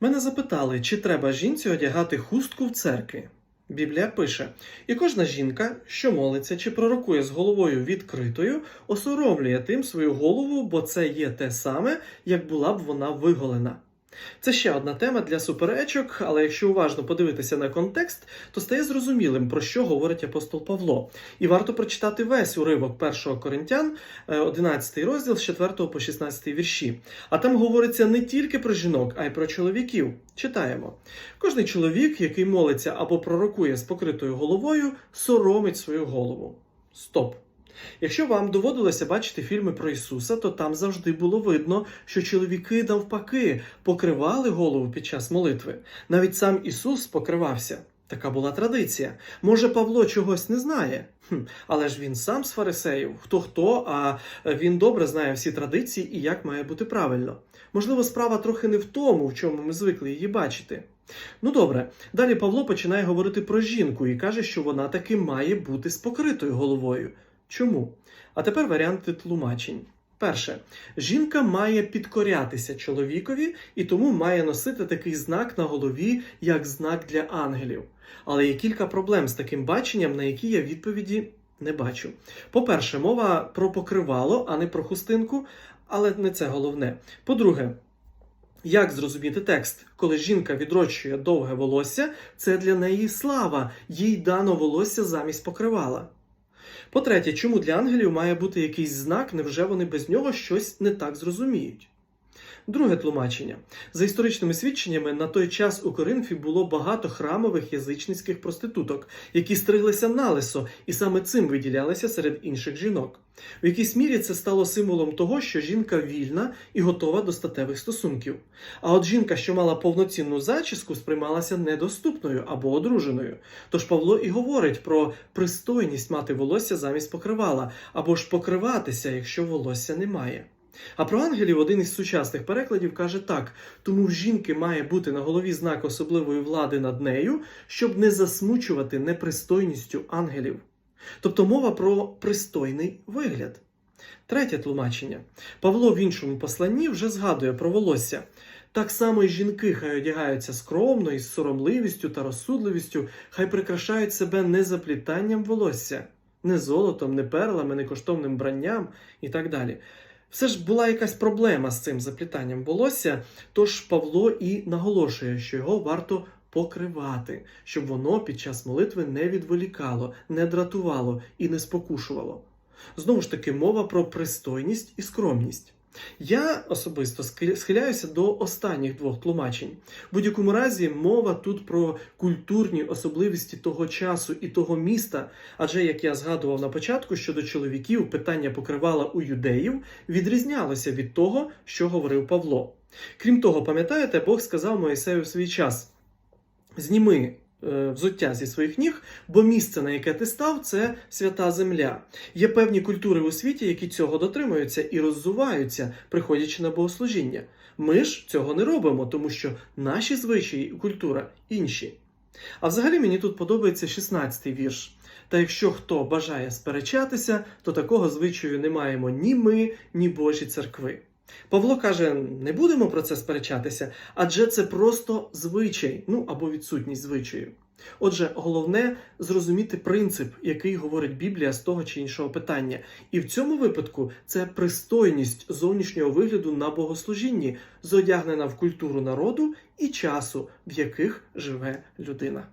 Мене запитали, чи треба жінці одягати хустку в церкві. Біблія пише: і кожна жінка, що молиться чи пророкує з головою відкритою, осоромлює тим свою голову, бо це є те саме, як була б вона виголена. Це ще одна тема для суперечок, але якщо уважно подивитися на контекст, то стає зрозумілим, про що говорить апостол Павло. І варто прочитати весь уривок 1 Коринтян, е, 11 розділ з 4 по 16 вірші. А там говориться не тільки про жінок, а й про чоловіків. Читаємо: кожний чоловік, який молиться або пророкує з покритою головою, соромить свою голову. Стоп! Якщо вам доводилося бачити фільми про Ісуса, то там завжди було видно, що чоловіки навпаки покривали голову під час молитви. Навіть сам Ісус покривався. Така була традиція. Може, Павло чогось не знає, хм, але ж він сам з фарисеїв, хто хто, а він добре знає всі традиції і як має бути правильно. Можливо, справа трохи не в тому, в чому ми звикли її бачити. Ну добре, далі Павло починає говорити про жінку і каже, що вона таки має бути з покритою головою. Чому? А тепер варіанти тлумачень. Перше, жінка має підкорятися чоловікові і тому має носити такий знак на голові, як знак для ангелів. Але є кілька проблем з таким баченням, на які я відповіді не бачу. По-перше, мова про покривало, а не про хустинку, але не це головне. По-друге, як зрозуміти текст? Коли жінка відрощує довге волосся, це для неї слава, їй дано волосся замість покривала. По-третє, чому для ангелів має бути якийсь знак, невже вони без нього щось не так зрозуміють? Друге тлумачення. За історичними свідченнями, на той час у Коринфі було багато храмових язичницьких проституток, які стриглися налисо і саме цим виділялися серед інших жінок. У якійсь мірі це стало символом того, що жінка вільна і готова до статевих стосунків. А от жінка, що мала повноцінну зачіску, сприймалася недоступною або одруженою. Тож Павло і говорить про пристойність мати волосся замість покривала, або ж покриватися, якщо волосся немає. А про ангелів один із сучасних перекладів каже так: тому в жінки має бути на голові знак особливої влади над нею, щоб не засмучувати непристойністю ангелів. Тобто мова про пристойний вигляд. Третє тлумачення. Павло в іншому посланні вже згадує про волосся. Так само й жінки хай одягаються скромно, із соромливістю та розсудливістю, хай прикрашають себе не заплітанням волосся, не золотом, не перлами, не коштовним бранням і так далі. Все ж була якась проблема з цим заплітанням волосся, тож Павло і наголошує, що його варто покривати, щоб воно під час молитви не відволікало, не дратувало і не спокушувало. Знову ж таки, мова про пристойність і скромність. Я особисто схиляюся до останніх двох тлумачень. В будь-якому разі мова тут про культурні особливості того часу і того міста. Адже, як я згадував на початку, щодо чоловіків питання покривала у юдеїв відрізнялося від того, що говорив Павло. Крім того, пам'ятаєте, Бог сказав Моїсею в свій час: зніми взуття зі своїх ніг, бо місце, на яке ти став, це свята земля. Є певні культури у світі, які цього дотримуються і роззуваються, приходячи на богослужіння. Ми ж цього не робимо, тому що наші звичаї і культура інші. А взагалі мені тут подобається 16-й вірш. Та якщо хто бажає сперечатися, то такого звичаю не маємо ні ми, ні Божі церкви. Павло каже: не будемо про це сперечатися, адже це просто звичай, ну або відсутність звичаю. Отже, головне зрозуміти принцип, який говорить Біблія з того чи іншого питання. І в цьому випадку це пристойність зовнішнього вигляду на богослужінні, зодягнена в культуру народу і часу, в яких живе людина.